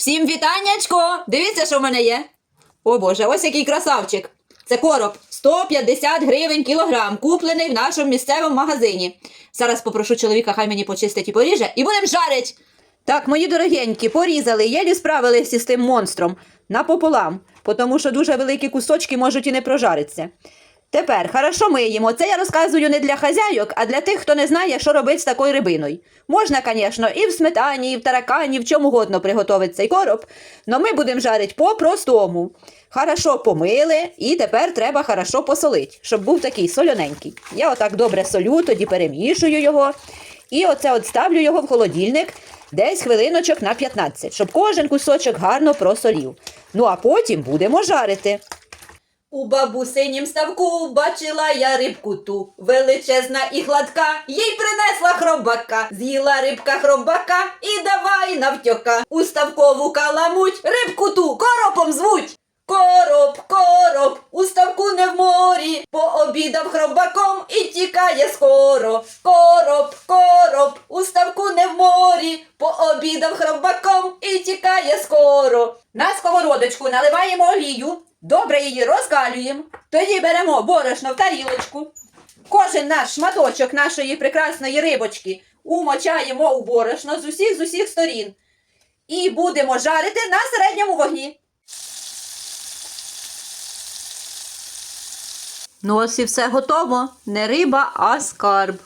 Всім вітаннячко! Дивіться, що в мене є. О Боже, ось який красавчик. Це короб 150 гривень кілограм, куплений в нашому місцевому магазині. Зараз попрошу чоловіка, хай мені почистить і поріже, і будемо жарить. Так, мої дорогенькі, порізали, єлі справилися з тим монстром напополам, тому що дуже великі кусочки можуть і не прожаритися. Тепер хорошо миємо. Це я розказую не для хазяйок, а для тих, хто не знає, що робити з такою рибиною. Можна, звісно, і в сметані, і в таракані, в чому угодно приготувати цей короб, але ми будемо жарити по-простому. Хорошо помили, і тепер треба хорошо посолити, щоб був такий солоненький. Я отак добре солю, тоді перемішую його. І оце от ставлю його в холодильник десь хвилиночок на 15, щоб кожен кусочок гарно просолів. Ну а потім будемо жарити. У бабусинім ставку бачила я рибку ту, величезна і гладка, їй принесла хробака, з'їла рибка хробака і давай навтьока. У ставкову каламуть, рибку ту коропом звуть. Короб, короб, у ставку не в морі, пообідав хробаком і тікає скоро. Короб, короб, у ставку не в морі, пообідав хробаком і тікає скоро. На сковородочку наливаємо олію, добре її розкалюємо, тоді беремо борошно в тарілочку. Кожен наш шматочок нашої прекрасної рибочки умочаємо у борошно з усіх з усіх сторін. І будемо жарити на середньому вогні. Ну ось і все готово. Не риба, а скарб.